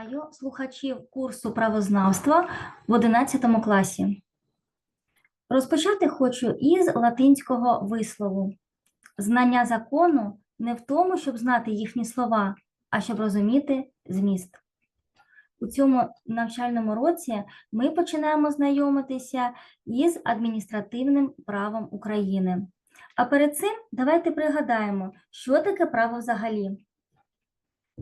Вітаю слухачів курсу правознавства в 11 класі. Розпочати хочу із латинського вислову. Знання закону не в тому, щоб знати їхні слова, а щоб розуміти зміст. У цьому навчальному році ми починаємо знайомитися із адміністративним правом України. А перед цим давайте пригадаємо, що таке право взагалі.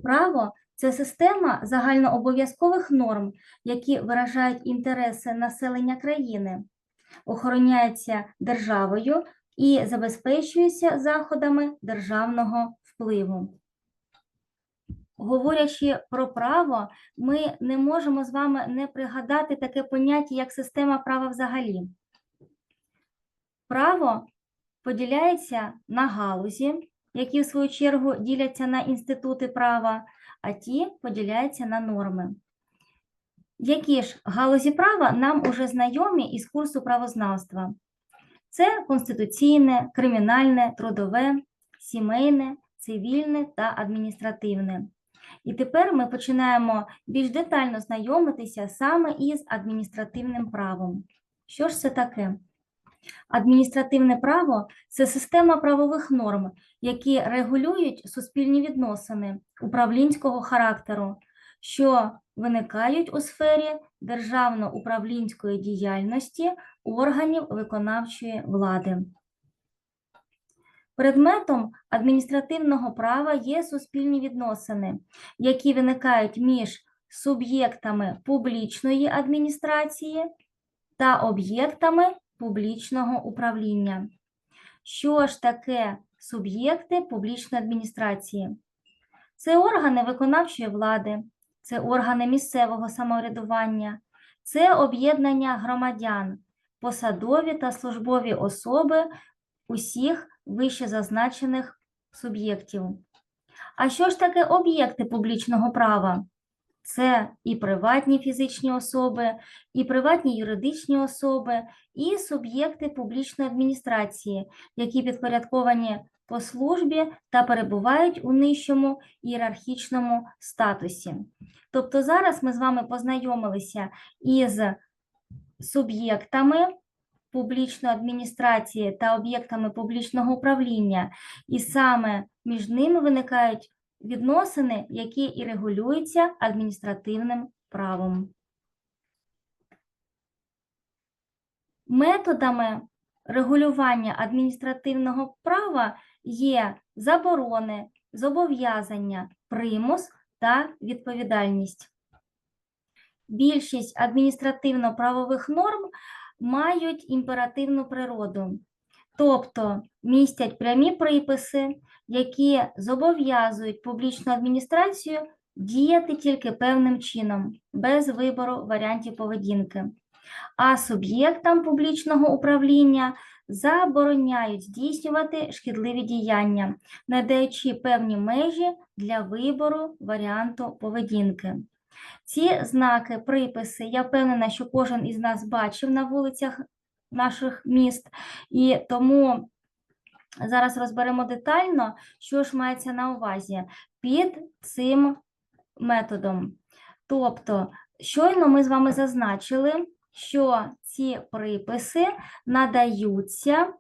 Право це система загальнообов'язкових норм, які виражають інтереси населення країни, охороняється державою і забезпечується заходами державного впливу. Говорячи про право, ми не можемо з вами не пригадати таке поняття, як система права взагалі. Право поділяється на галузі, які в свою чергу діляться на інститути права, а ті поділяються на норми. Які ж галузі права нам уже знайомі із курсу правознавства? Це конституційне, кримінальне, трудове, сімейне, цивільне та адміністративне. І тепер ми починаємо більш детально знайомитися саме із адміністративним правом. Що ж це таке? Адміністративне право це система правових норм, які регулюють суспільні відносини управлінського характеру, що виникають у сфері державно-управлінської діяльності органів виконавчої влади. Предметом адміністративного права є суспільні відносини, які виникають між суб'єктами публічної адміністрації та об'єктами публічного управління. Що ж таке суб'єкти публічної адміністрації? Це органи виконавчої влади, це органи місцевого самоврядування, це об'єднання громадян, посадові та службові особи усіх вище зазначених суб'єктів. А що ж таке об'єкти публічного права? Це і приватні фізичні особи, і приватні юридичні особи, і суб'єкти публічної адміністрації, які підпорядковані по службі та перебувають у нижчому ієрархічному статусі. Тобто зараз ми з вами познайомилися із суб'єктами публічної адміністрації та об'єктами публічного управління, і саме між ними виникають відносини, які і регулюються адміністративним правом. Методами регулювання адміністративного права є заборони, зобов'язання, примус та відповідальність. Більшість адміністративно-правових норм мають імперативну природу, тобто містять прямі приписи, які зобов'язують публічну адміністрацію діяти тільки певним чином, без вибору варіантів поведінки. А суб'єктам публічного управління забороняють здійснювати шкідливі діяння, надаючи певні межі для вибору варіанту поведінки. Ці знаки, приписи, я впевнена, що кожен із нас бачив на вулицях наших міст, і тому зараз розберемо детально, що ж мається на увазі під цим методом. Тобто, щойно ми з вами зазначили, що ці приписи надаються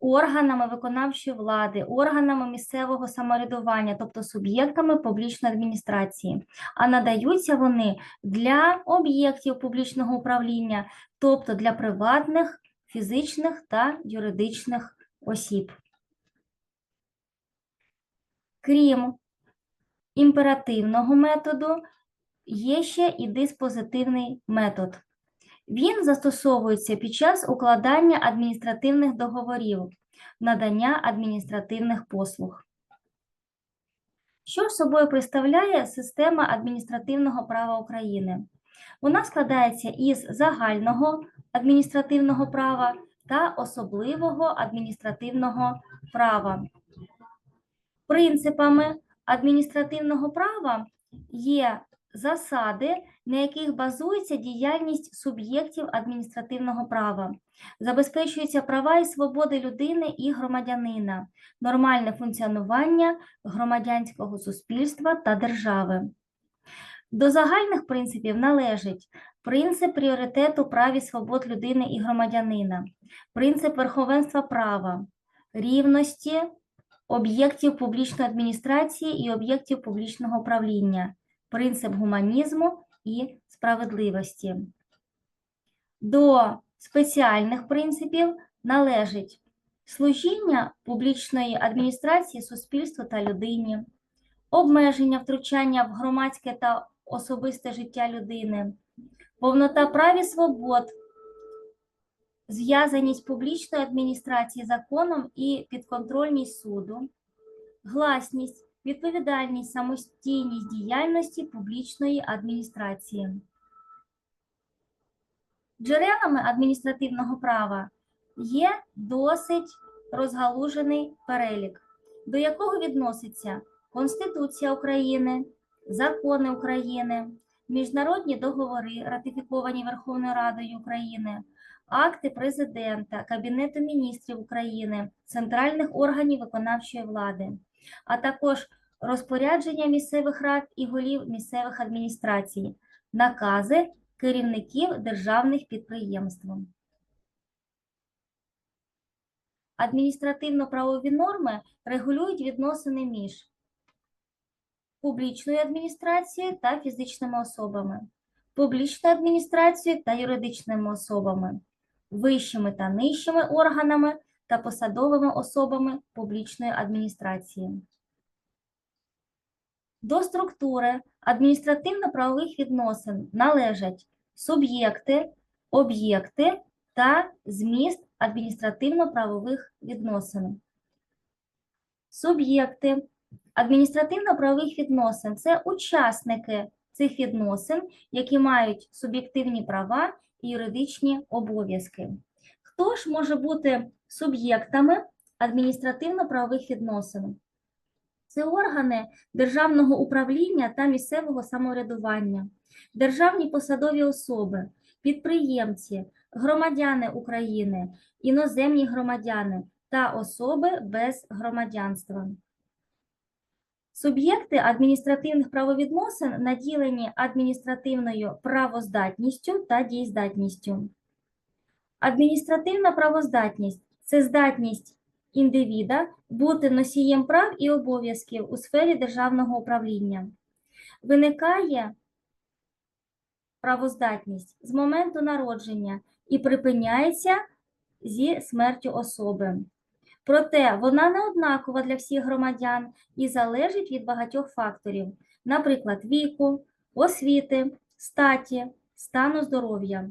органами виконавчої влади, органами місцевого самоврядування, тобто суб'єктами публічної адміністрації, а надаються вони для об'єктів публічного управління, тобто для приватних, фізичних та юридичних осіб. Крім імперативного методу, є ще і диспозитивний метод. Він застосовується під час укладання адміністративних договорів, надання адміністративних послуг. Що собою представляє система адміністративного права України? Вона складається із загального адміністративного права та особливого адміністративного права. Принципами адміністративного права є засади, на яких базується діяльність суб'єктів адміністративного права, забезпечуються права і свободи людини і громадянина, нормальне функціонування громадянського суспільства та держави. До загальних принципів належить принцип пріоритету прав і свобод людини і громадянина, принцип верховенства права, рівності об'єктів публічної адміністрації і об'єктів публічного управління, принцип гуманізму і справедливості. До спеціальних принципів належить служіння публічної адміністрації суспільству та людині, обмеження втручання в громадське та особисте життя людини, повнота прав і свобод, зв'язаність публічної адміністрації законом і підконтрольність суду, гласність, відповідальність, самостійність діяльності публічної адміністрації. Джерелами адміністративного права є досить розгалужений перелік, до якого відноситься Конституція України, закони України, міжнародні договори, ратифіковані Верховною Радою України, акти президента, Кабінету міністрів України, центральних органів виконавчої влади, а також розпорядження місцевих рад і голів місцевих адміністрацій, накази керівників державних підприємств. Адміністративно-правові норми регулюють відносини між публічною адміністрацією та фізичними особами, публічною адміністрацією та юридичними особами, вищими та нижчими органами та посадовими особами публічної адміністрації. До структури адміністративно-правових відносин належать суб'єкти, об'єкти та зміст адміністративно-правових відносин. Суб'єкти адміністративно-правових відносин це учасники цих відносин, які мають суб'єктивні права юридичні обов'язки. Хто ж може бути суб'єктами адміністративно-правових відносин? Це органи державного управління та місцевого самоврядування, державні посадові особи, підприємці, громадяни України, іноземні громадяни та особи без громадянства. Суб'єкти адміністративних правовідносин наділені адміністративною правоздатністю та дієздатністю. Адміністративна правоздатність це здатність індивіда бути носієм прав і обов'язків у сфері державного управління. Виникає правоздатність з моменту народження і припиняється зі смертю особи. Проте вона не однакова для всіх громадян і залежить від багатьох факторів, наприклад, віку, освіти, статі, стану здоров'я.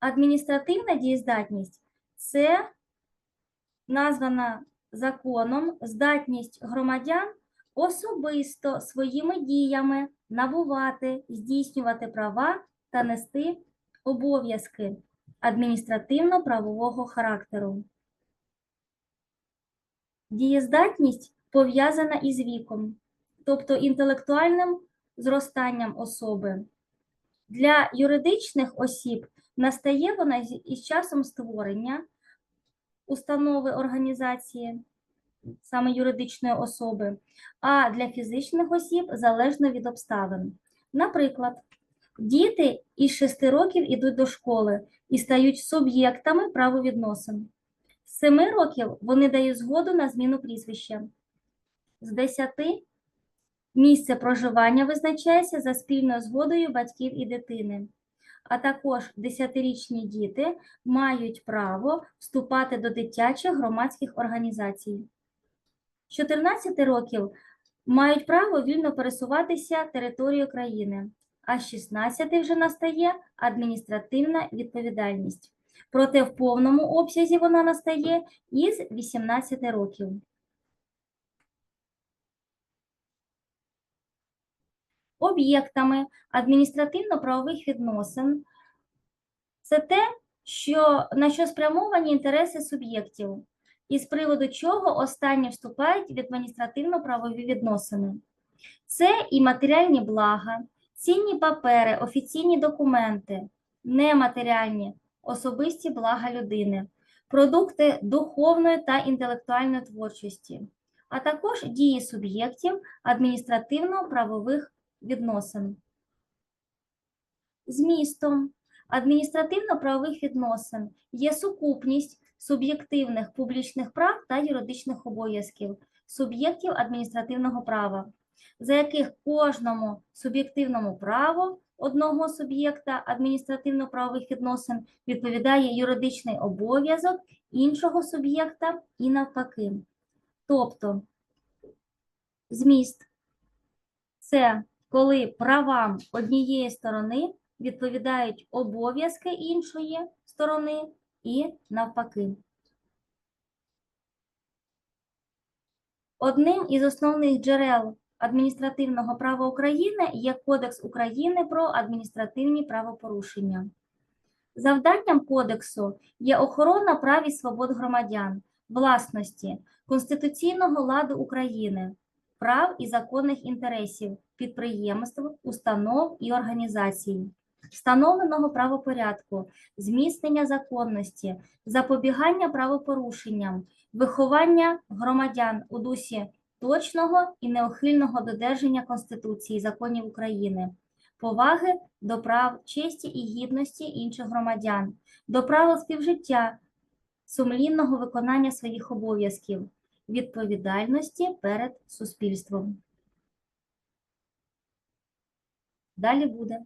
Адміністративна дієздатність це названа законом здатність громадян особисто своїми діями набувати, здійснювати права та нести обов'язки адміністративно-правового характеру. Дієздатність пов'язана із віком, тобто інтелектуальним зростанням особи. Для юридичних осіб настає вона із часом створення установи організації, саме юридичної особи, а для фізичних осіб залежно від обставин. Наприклад, діти із 6 років ідуть до школи і стають суб'єктами правовідносин. З 7 років вони дають згоду на зміну прізвища. З 10 місце проживання визначається за спільною згодою батьків і дитини. А також 10-річні діти мають право вступати до дитячих громадських організацій. З 14 років мають право вільно пересуватися територією країни, а з 16 вже настає адміністративна відповідальність. Проте в повному обсязі вона настає із 18 років. Об'єктами адміністративно-правових відносин це те, що, на що спрямовані інтереси суб'єктів, і з приводу чого останні вступають в адміністративно-правові відносини. Це і матеріальні блага, цінні папери, офіційні документи, нематеріальні, особисті блага людини, продукти духовної та інтелектуальної творчості, а також дії суб'єктів адміністративно-правових відносин. Змістом. Адміністративно-правових відносин. Є сукупність суб'єктивних публічних прав та юридичних обов'язків суб'єктів адміністративного права, за яких кожному суб'єктивному праву одного суб'єкта адміністративно-правових відносин відповідає юридичний обов'язок іншого суб'єкта і навпаки. Тобто зміст це коли правам однієї сторони відповідають обов'язки іншої сторони і навпаки. Одним із основних джерел адміністративного права України є Кодекс України про адміністративні правопорушення. Завданням кодексу є охорона прав і свобод громадян, власності, конституційного ладу України, прав і законних інтересів підприємств, установ і організацій, встановленого правопорядку, зміцнення законності, запобігання правопорушенням, виховання громадян у дусі точного і неухильного додержання Конституції законів України, поваги до прав честі і гідності інших громадян, до правил співжиття, сумлінного виконання своїх обов'язків, відповідальності перед суспільством. Далі буде.